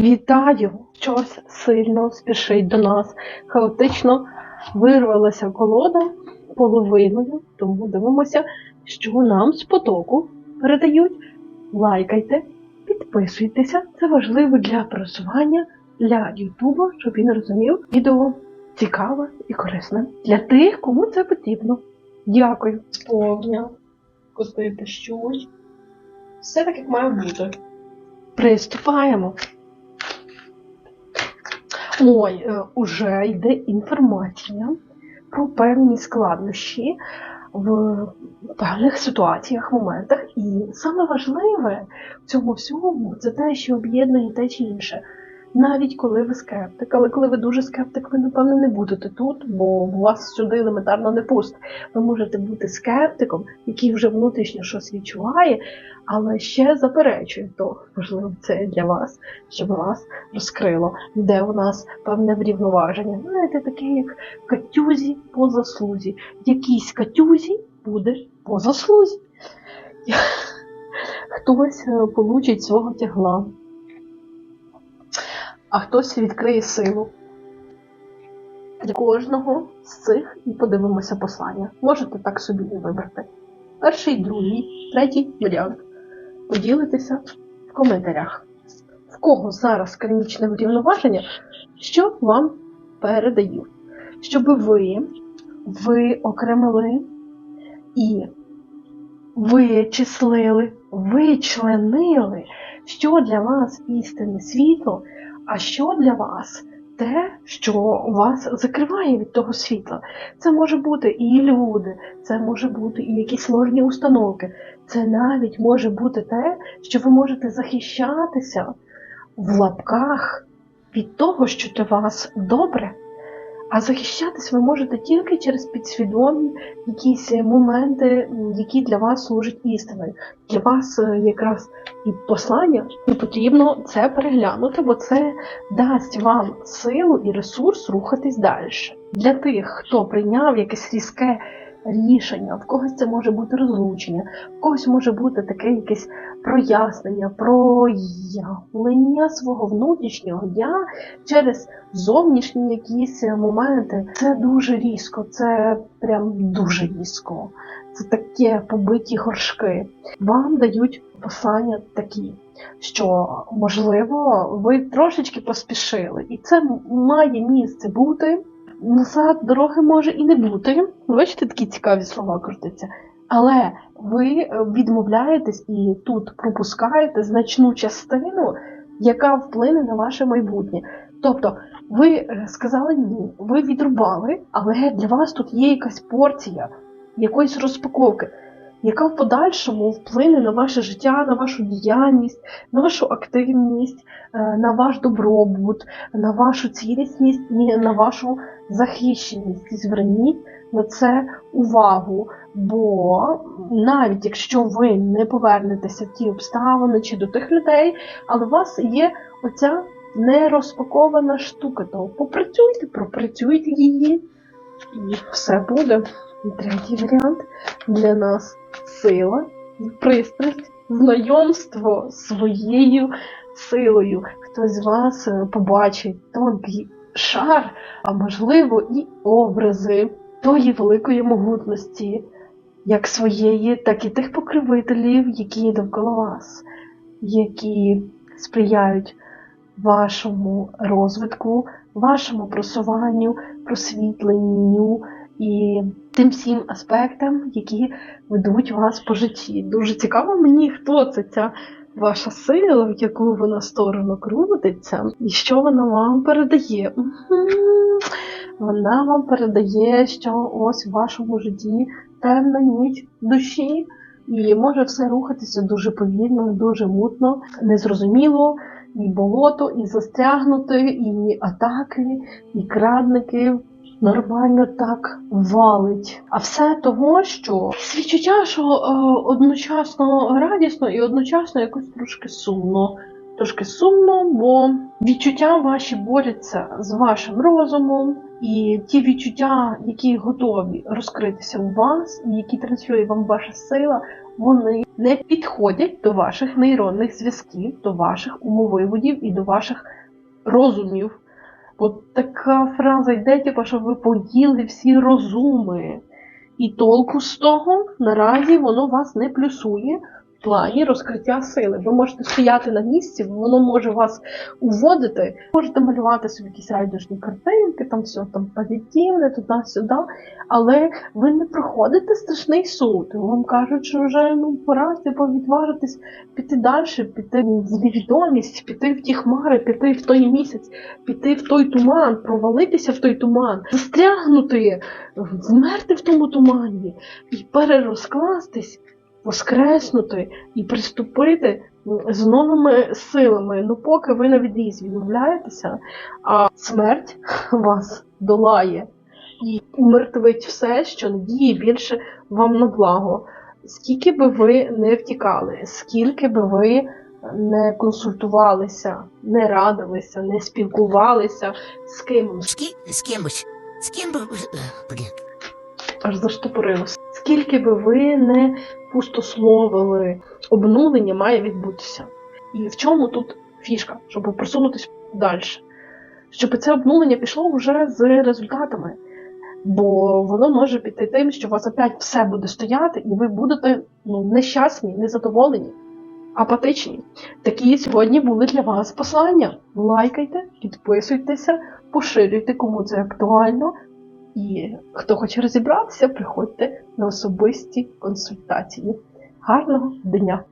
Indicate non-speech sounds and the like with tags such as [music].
Вітаю! Щось сильно спішить до нас. Хаотично вирвалася колода половиною, тому дивимося, що нам з потоку передають. Лайкайте, підписуйтеся. Це важливо для просування для Ютуба, щоб він розумів відео цікаве і корисне для тих, кому це потрібно. Дякую. Сповня, коти дощуть. Все так, як має бути. Приступаємо. Ой, е, уже йде інформація про певні складнощі в певних ситуаціях, моментах. І саме важливе в цьому всьому це те, що об'єднує те чи інше. Навіть коли ви скептик, але коли ви дуже скептик, ви напевно не будете тут, бо вас сюди елементарно не пустить. Ви можете бути скептиком, який вже внутрішньо щось відчуває, але ще заперечує то, можливо, це для вас, щоб вас розкрило, де у нас певне врівноваження. Знаєте, таке як катюзі по заслузі. Якійсь катюзі буде по заслузі. [laughs] Хтось е, получить свого тягла, а хтось відкриє силу. Для кожного з цих і подивимося послання. Можете так собі і вибрати. Перший, другий, третій варіант. Поділитися в коментарях. В кого зараз кармічне врівноваження, що вам передаю. Щоб ви виокремили і вичислили, вичленили, що для вас істинне світло, а що для вас те, що вас закриває від того світла. Це може бути і люди, це може бути і якісь сложні установки. Це навіть може бути те, що ви можете захищатися в лапках від того, що для вас добре. А захищатись ви можете тільки через підсвідомі якісь моменти, які для вас служать істиною. Для вас е, якраз і послання і потрібно це переглянути, бо це дасть вам силу і ресурс рухатись далі. Для тих, хто прийняв якесь різке рішення, в когось це може бути розлучення, в когось може бути таке якесь прояснення, проявлення свого внутрішнього я через зовнішні якісь моменти. Це дуже різко, це прям дуже різко. Це таке побиті горшки. Вам дають послання такі, що можливо ви трошечки поспішили, і це має місце бути. Назад дороги може і не бути. Бачите, такі цікаві слова крутяться. Але ви відмовляєтесь і тут пропускаєте значну частину, яка вплине на ваше майбутнє. Тобто, ви е, сказали ні, ви відрубали, але для вас тут є якась порція, якоїсь розпаковки, яка в подальшому вплине на ваше життя, на вашу діяльність, на вашу активність, е, на ваш добробут, на вашу цілісність і на вашу захищеність. Зверніть на це увагу. Бо навіть якщо ви не повернетеся в ті обставини чи до тих людей, але у вас є оця нерозпакована штука, то попрацюйте, пропрацюйте її, і все буде. Третій варіант для нас сила, пристрасть, знайомство своєю силою. Хтось з вас е, побачить тонкий шар, а можливо і образи тої великої могутності, як своєї, так і тих покровителів, які довкола вас, які сприяють вашому розвитку, вашому просуванню, просвітленню і тим всім аспектам, які ведуть вас по житті. Дуже цікаво мені, хто це ця ваша сила, в яку вона сторону крутиться, і що вона вам передає. Вона вам передає, що ось в вашому житті темна ніч душі, і може все рухатися дуже повільно, дуже мутно, незрозуміло, і болото, і застрягнути, і атаки, і крадники. Нормально так валить. А все того, що відчуття, що е, одночасно радісно і одночасно якось трошки сумно. Трошки сумно, бо відчуття ваші борються з вашим розумом, І ті відчуття, які готові розкритися у вас, і які транслює вам ваша сила, вони не підходять до ваших нейронних зв'язків, до ваших умовиводів і до ваших розумів. От така фраза йде, типу, що ви поїли всі розуми. І толку з того наразі воно вас не плюсує плані розкриття сили. Ви можете стояти на місці, воно може вас уводити, можете малювати собі якісь райдужні картинки, там все там позитивне, туди-сюди, але ви не проходите страшний суд. Вам кажуть, що вже ну пора типу, відважитись піти далі, піти в невідомість, піти в ті хмари, піти в той місяць, піти в той туман, провалитися в той туман, застрягнути, вмерти в тому тумані і перерозкластись, воскреснути і приступити з новими силами. Ну, поки ви на відріз відмовляєтеся, а смерть [laughs] вас долає і умертвить все, що не діє більше вам на благо. Скільки би ви не втікали, скільки би ви не консультувалися, не радилися, не спілкувалися з кимось, З, ки... з кимось. З ким би. е, Блін. аж заштопорилося. Скільки би ви не пустословили, обнулення має відбутися. І в чому тут фішка, щоб просунутися далі? Щоб це обнулення пішло вже з результатами. Бо воно може піти тим, що у вас опять все буде стояти, і ви будете ну, нещасні, незадоволені, апатичні. Такі сьогодні були для вас послання. Лайкайте, підписуйтеся, поширюйте, кому це актуально. І хто хоче розібратися, приходьте на особисті консультації. Гарного дня!